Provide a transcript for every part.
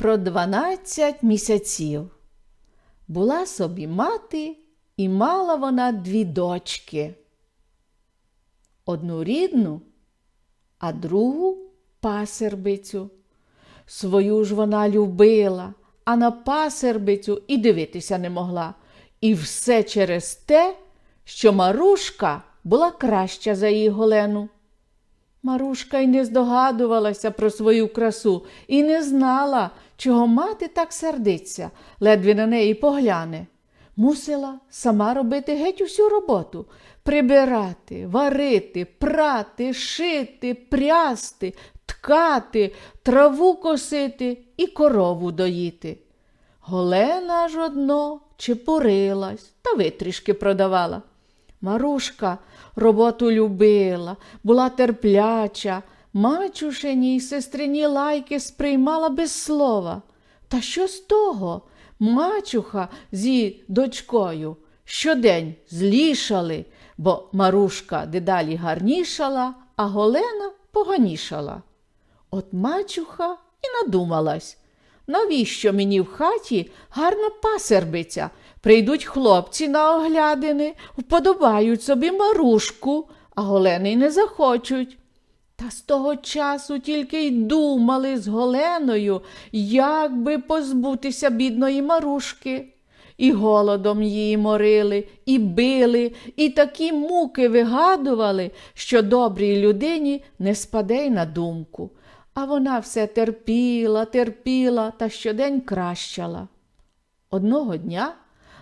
про 12 місяців. Була собі мати, і мала вона дві дочки. Одну рідну, а другу пасербицю. Свою ж вона любила, а на пасербицю і дивитися не могла. І все через те, що Марушка була краща за її Голену. Марушка й не здогадувалася про свою красу і не знала, чого мати так сердиться, ледве на неї погляне. Мусила сама робити геть усю роботу прибирати, варити, прати, шити, прясти, ткати, траву косити і корову доїти. Голена ж одно чепурилась та витрішки продавала. Марушка роботу любила, була терпляча, мачушині й сестрині лайки сприймала без слова. Та що з того? Мачуха з дочкою щодень злішали, бо Марушка дедалі гарнішала, а Голена поганішала. От мачуха і надумалась. Навіщо мені в хаті гарна пасербиця? Прийдуть хлопці на оглядини, вподобають собі марушку, а голени не захочуть. Та з того часу тільки й думали з Голеною, як би позбутися бідної марушки. І голодом її морили, і били, і такі муки вигадували, що добрій людині не спаде й на думку. А вона все терпіла, терпіла та щодень кращала. Одного дня,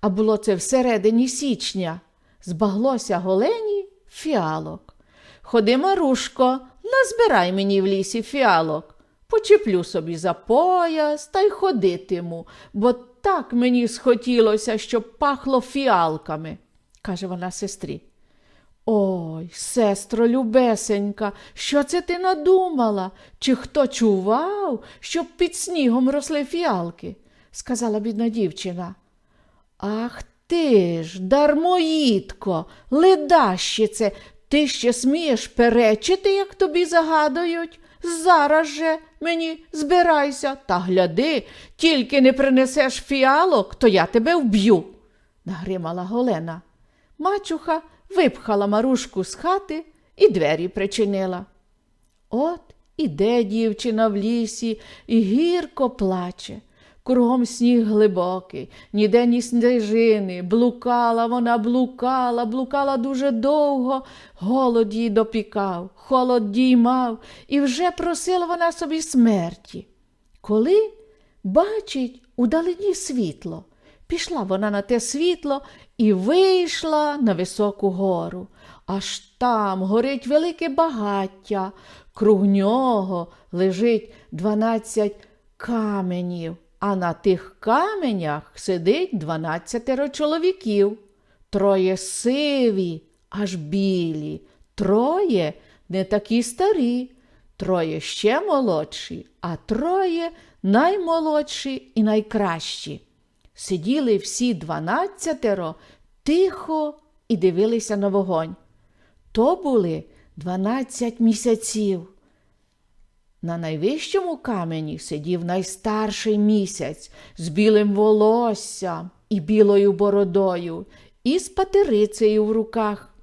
а було це всередині січня, збаглося голені фіалок. Ходи, Марушко, назбирай мені в лісі фіалок. Почеплю собі за пояс та й ходитиму, бо так мені схотілося, щоб пахло фіалками, каже вона сестрі. Ой, сестро любесенька, що це ти надумала? Чи хто чував, щоб під снігом росли фіалки? сказала бідна дівчина. Ах ти ж, дармоїдко, ледащице, ти ще смієш перечити, як тобі загадують? Зараз же мені збирайся та гляди, тільки не принесеш фіалок, то я тебе вб'ю, нагримала Голена. Мачуха випхала Марушку з хати і двері причинила. От іде дівчина в лісі і гірко плаче. Кругом сніг глибокий, ніде ні сніжини. Блукала вона, блукала, блукала дуже довго, голод її допікав, холод діймав, і вже просила вона собі смерті. Коли бачить удалині світло, пішла вона на те світло і вийшла на високу гору. Аж там горить велике багаття, круг нього лежить дванадцять каменів, а на тих каменях сидить дванадцятеро чоловіків. Троє сиві, аж білі, троє не такі старі, троє ще молодші, а троє наймолодші і найкращі. Сиділи всі дванадцятеро тихо і дивилися на вогонь. То були дванадцять місяців. На найвищому камені сидів найстарший місяць з білим волоссям і білою бородою, і з патерицею в руках.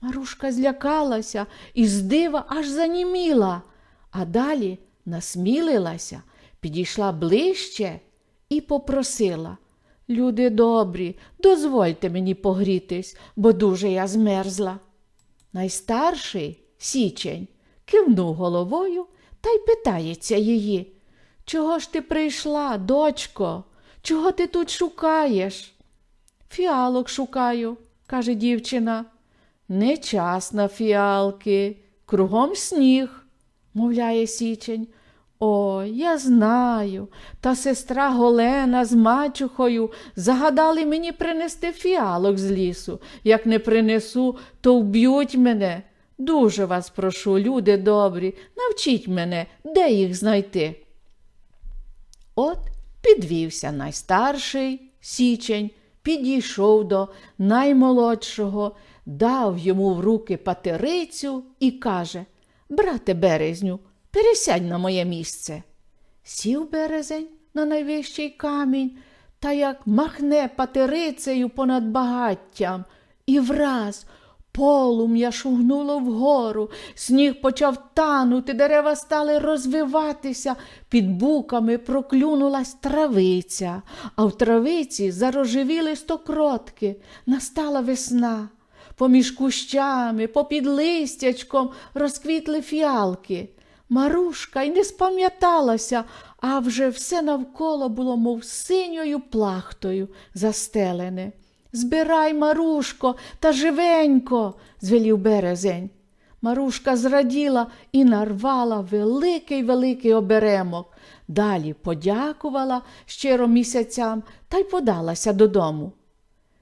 Марушка злякалася і з дива аж заніміла, а далі насмілилася, підійшла ближче і попросила. Люди добрі, дозвольте мені погрітись, бо дуже я змерзла. Найстарший січень кивнув головою та й питається її. Чого ж ти прийшла, дочко? Чого ти тут шукаєш? Фіалок шукаю, каже дівчина. Не час на фіалки, кругом сніг, мовляє січень. О, я знаю, та сестра Голена з мачухою загадали мені принести фіалок з лісу. Як не принесу, то вб'ють мене. Дуже вас прошу, люди добрі, навчіть мене, де їх знайти. От підвівся найстарший січень, підійшов до наймолодшого, дав йому в руки патерицю і каже Брате березню, пересядь на моє місце. Сів березень на найвищий камінь та як махне патерицею понад багаттям, і враз полум'я шугнуло вгору, сніг почав танути, дерева стали розвиватися, під буками проклюнулась травиця, а в травиці зарожевіли стокротки, настала весна. Поміж кущами, попід листячком розквітли фіалки. Марушка й не спам'яталася, а вже все навколо було, мов синьою плахтою застелене. Збирай, Марушко, та живенько, звелів березень. Марушка зраділа і нарвала великий великий оберемок. Далі подякувала щиро місяцям та й подалася додому.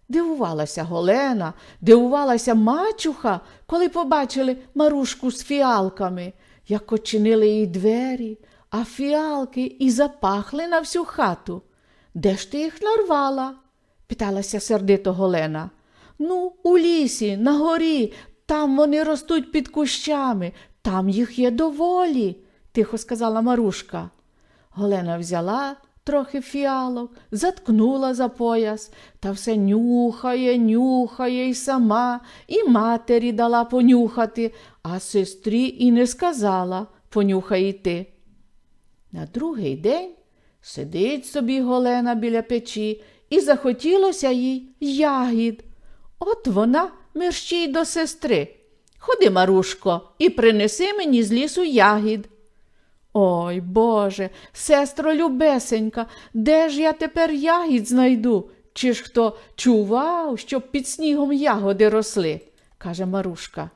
Дивувалася Голена, дивувалася мачуха, коли побачили Марушку з фіалками, як очинили їй двері, а фіалки і запахли на всю хату. Де ж ти їх нарвала? Питалася сердито Голена. Ну, у лісі, на горі, там вони ростуть під кущами, там їх є доволі, тихо сказала Марушка. Голена взяла трохи фіалок, заткнула за пояс та все нюхає, нюхає й сама, і матері дала понюхати, а сестрі і не сказала понюхай і ти. На другий день сидить собі Голена біля печі і захотілося їй ягід. От вона мерщій до сестри. Ходи, Марушко, і принеси мені з лісу ягід. Ой, Боже, сестро любесенька, де ж я тепер ягід знайду? Чи ж хто чував, щоб під снігом ягоди росли? каже Марушка.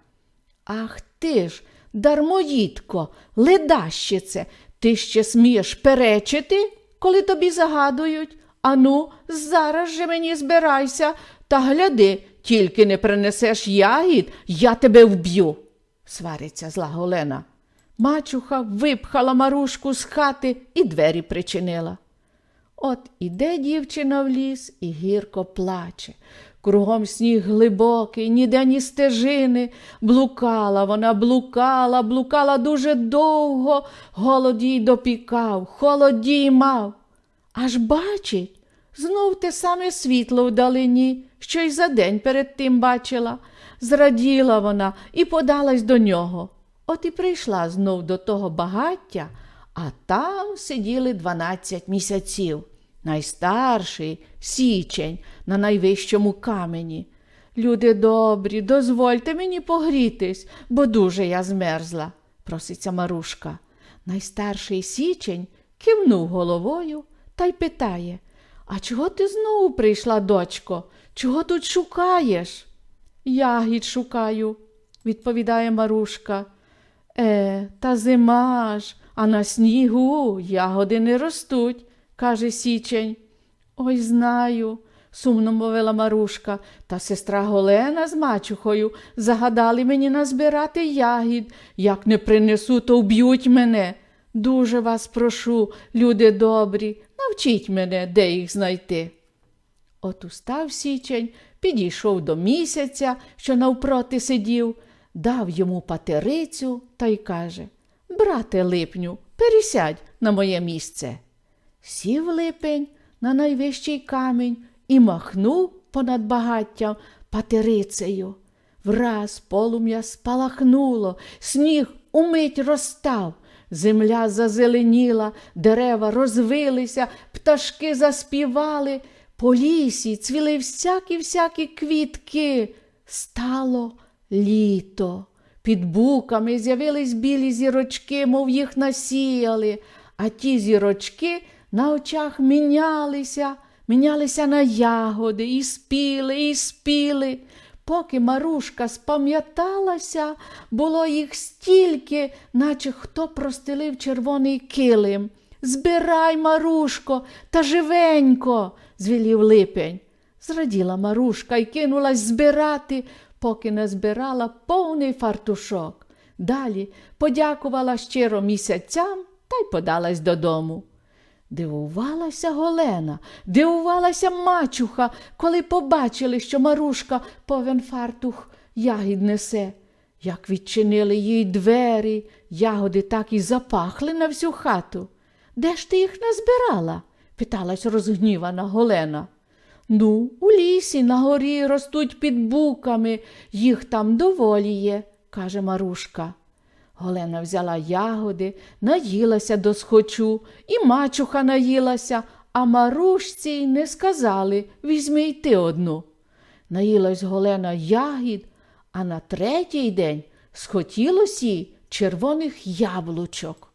Ах ти ж, дармоїдко, ледащице, ти ще смієш перечити, коли тобі загадують? Ану, зараз же мені збирайся та гляди, тільки не принесеш ягід, я тебе вб'ю, свариться зла Голена. Мачуха випхала Марушку з хати і двері причинила. От іде дівчина в ліс і гірко плаче. Кругом сніг глибокий, ніде ні стежини. Блукала вона, блукала, блукала дуже довго, голод їй допікав, холодій мав. Аж бачить, знов те саме світло вдалині, що й за день перед тим бачила. Зраділа вона і подалась до нього. От і прийшла знов до того багаття, а там сиділи дванадцять місяців. Найстарший січень на найвищому камені. Люди добрі, дозвольте мені погрітись, бо дуже я змерзла, проситься Марушка. Найстарший січень кивнув головою та й питає А чого ти знову прийшла, дочко? Чого тут шукаєш? Ягід шукаю, відповідає Марушка. Е, та зима ж, а на снігу ягоди не ростуть, каже січень. Ой, знаю, сумно мовила Марушка, та сестра Голена з мачухою загадали мені назбирати ягід. Як не принесу, то вб'ють мене. Дуже вас прошу, люди добрі, навчіть мене, де їх знайти. От устав січень, підійшов до місяця, що навпроти сидів, дав йому патерицю та й каже Брате липню, пересядь на моє місце. Сів липень на найвищий камінь і махнув понад багаттям патерицею. Враз полум'я спалахнуло, сніг умить розстав. Земля зазеленіла, дерева розвилися, пташки заспівали, по лісі цвіли всякі всякі квітки. Стало літо. Під буками з'явились білі зірочки, мов їх насіяли, а ті зірочки на очах мінялися, мінялися на ягоди, і спіли, і спіли. Поки Марушка спам'яталася, було їх стільки, наче хто простелив червоний килим. Збирай, Марушко, та живенько, звелів липень. Зраділа Марушка і кинулась збирати, поки не збирала повний фартушок. Далі подякувала щиро місяцям та й подалась додому. Дивувалася Голена, дивувалася мачуха, коли побачили, що Марушка повен фартух ягід несе. Як відчинили їй двері, ягоди так і запахли на всю хату. Де ж ти їх назбирала? питалась розгнівана Голена. Ну, у лісі на горі ростуть під буками, їх там доволі є, каже Марушка. Голена взяла ягоди, наїлася до схочу, і мачуха наїлася, а Марушці й не сказали візьми й ти одну. Наїлась Голена ягід, а на третій день схотілось їй червоних яблучок.